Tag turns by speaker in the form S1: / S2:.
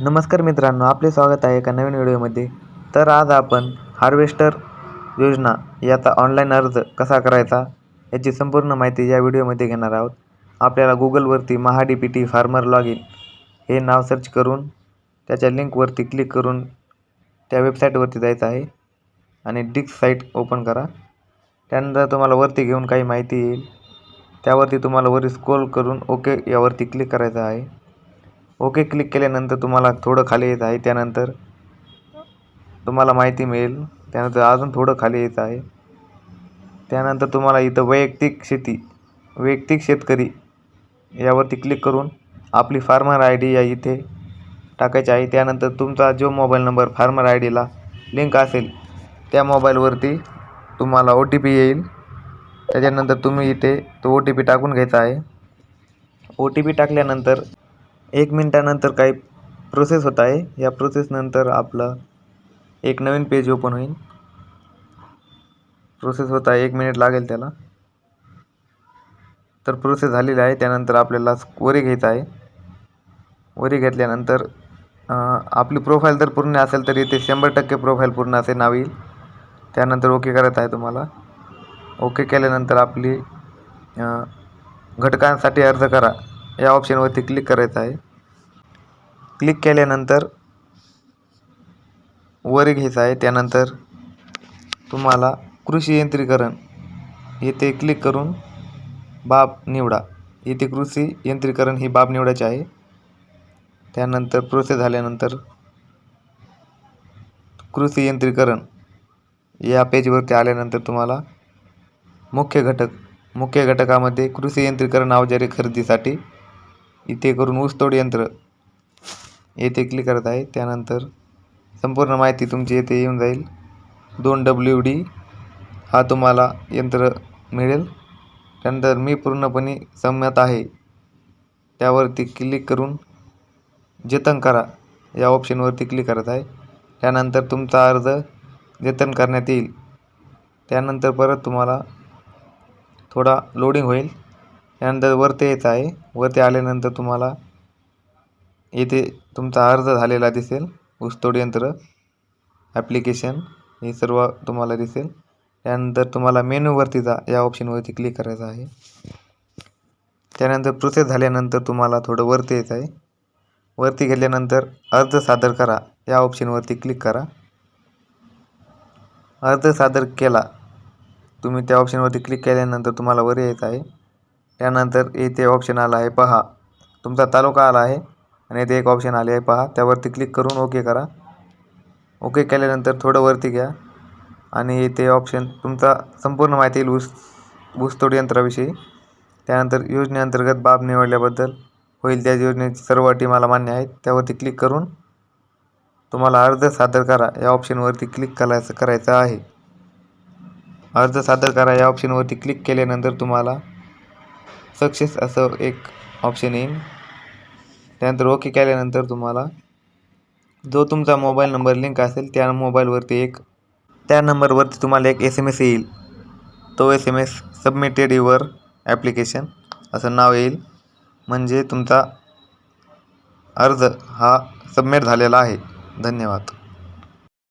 S1: नमस्कार मित्रांनो आपले स्वागत आहे एका नवीन व्हिडिओमध्ये. तर आज आपण हार्वेस्टर योजना याचा ऑनलाईन अर्ज कसा करायचा याची संपूर्ण माहिती या व्हिडिओमध्ये घेणार आहोत. आपल्याला गुगलवरती Maha D P T farmer log in हे नाव सर्च करून त्याच्या लिंकवरती क्लिक करून त्या वेबसाईटवरती जायचं आहे आणि डिक्स साईट ओपन करा. त्यानंतर तुम्हाला वरती घेऊन काही माहिती येईल. त्यावरती तुम्हाला वरी स्क्रोल करून ओके यावरती क्लिक करायचं आहे. ओके क्लिक केल्यानंतर तुम्हाला थोडं खाली येत आहे त्यानंतर तुम्हाला माहिती मिळेल. त्यानंतर अजून थोडं खाली येत आहे. त्यानंतर तुम्हाला इथं वैयक्तिक शेती वैयक्तिक शेतकरी यावरती क्लिक करून आपली फार्मर आय डी या इथे टाकायची आहे. त्यानंतर तुमचा जो मोबाईल नंबर फार्मर आय डीला लिंक असेल त्या मोबाईलवरती तुम्हाला ओ टी पी येईल. त्याच्यानंतर तुम्ही इथे तो ओ टी पी टाकून घ्यायचा आहे. ओ टी पी टाकल्यानंतर एक मिनटानंतर काही प्रोसेस होत आहे. या प्रोसेसनंतर आपलं एक नवीन पेज ओपन होईल. प्रोसेस होत आहे. एक मिनिट लागेल त्याला. तर प्रोसेस झालेली आहे. त्यानंतर आपल्याला वरी घ्यायचं आहे. वरी घेतल्यानंतर आपली प्रोफाईल जर पूर्ण असेल तर इथे शंभर टक्के प्रोफाईल पूर्ण असे नाव येईल. त्यानंतर ओके करत आहे तुम्हाला. ओके केल्यानंतर आपली घटकांसाठी अर्ज करा. या ऑप्शनवरती क्लिक करायचं आहे. क्लिक केल्यानंतर वर घ्यायचं आहे. त्यानंतर तुम्हाला कृषी यंत्रीकरण येथे क्लिक करून बाब निवडा. येथे कृषी यंत्रीकरण ही बाब निवडायची आहे. त्यानंतर प्रोसेस झाल्यानंतर कृषी यंत्रीकरण या पेजवरती आल्यानंतर तुम्हाला मुख्य घटक मुख्य घटकामध्ये कृषी यंत्रीकरण अवजारे खरेदीसाठी इथे करून ऊसतोड यंत्र येथे क्लिक करत आहे. त्यानंतर संपूर्ण माहिती तुमची येथे येऊन जाईल. दोन डब्ल्यू डी हा तुम्हाला यंत्र मिळेल. त्यानंतर मी पूर्णपणे संमत आहे. त्यावरती क्लिक करून जतन करा. या ऑप्शनवरती क्लिक करत आहे. त्यानंतर तुमचा अर्ज जतन करण्यात येईल. त्यानंतर परत तुम्हाला थोडा लोडिंग होईल. त्यानंतर वरती यायचं आहे. वरती आल्यानंतर तुम्हाला येथे तुमचा अर्ज झालेला दिसेल. ऊसतोड यंत्र ॲप्लिकेशन हे सर्व तुम्हाला दिसेल. त्यानंतर तुम्हाला मेनूवरती जा या ऑप्शनवरती क्लिक करायचं आहे. त्यानंतर प्रोसेस झाल्यानंतर तुम्हाला थोडं वरती यायचं आहे. वरती गेल्यानंतर अर्ज सादर करा या ऑप्शनवरती क्लिक करा. अर्ज सादर केला तुम्ही त्या ऑप्शनवरती क्लिक केल्यानंतर तुम्हाला वर यायचं आहे. त्यानंतर येथे ऑप्शन आला आहे पहा. तुमचा तालुका आला आहे आणि येथे एक ऑप्शन आले आहे पहा. त्यावरती क्लिक करून ओके करा. ओके केल्यानंतर थोडं वरती घ्या. आणि येथे ऑप्शन तुमचा संपूर्ण माहिती येईल ऊस ऊसतोड यंत्राविषयी. त्यानंतर योजनेअंतर्गत बाब निवडल्याबद्दल होईल. त्या योजनेची सर्व अटी मला मान्य आहेत. त्यावरती क्लिक करून तुम्हाला अर्ज सादर करा. या ऑप्शनवरती क्लिक करायचं करायचं आहे. अर्ज सादर करा. या ऑप्शनवरती क्लिक केल्यानंतर तुम्हाला सक्सेस असं एक ऑप्शन येईल त्यानंतर ओके केल्यानंतर तुम्हाला जो तुमचा मोबाईल नंबर लिंक असेल त्या मोबाईलवरती एक त्या नंबरवरती तुम्हाला एक एस एम एस येईल. तो S M S submitted your application असं नाव येईल. म्हणजे तुमचा अर्ज हा सबमिट झालेला आहे. धन्यवाद.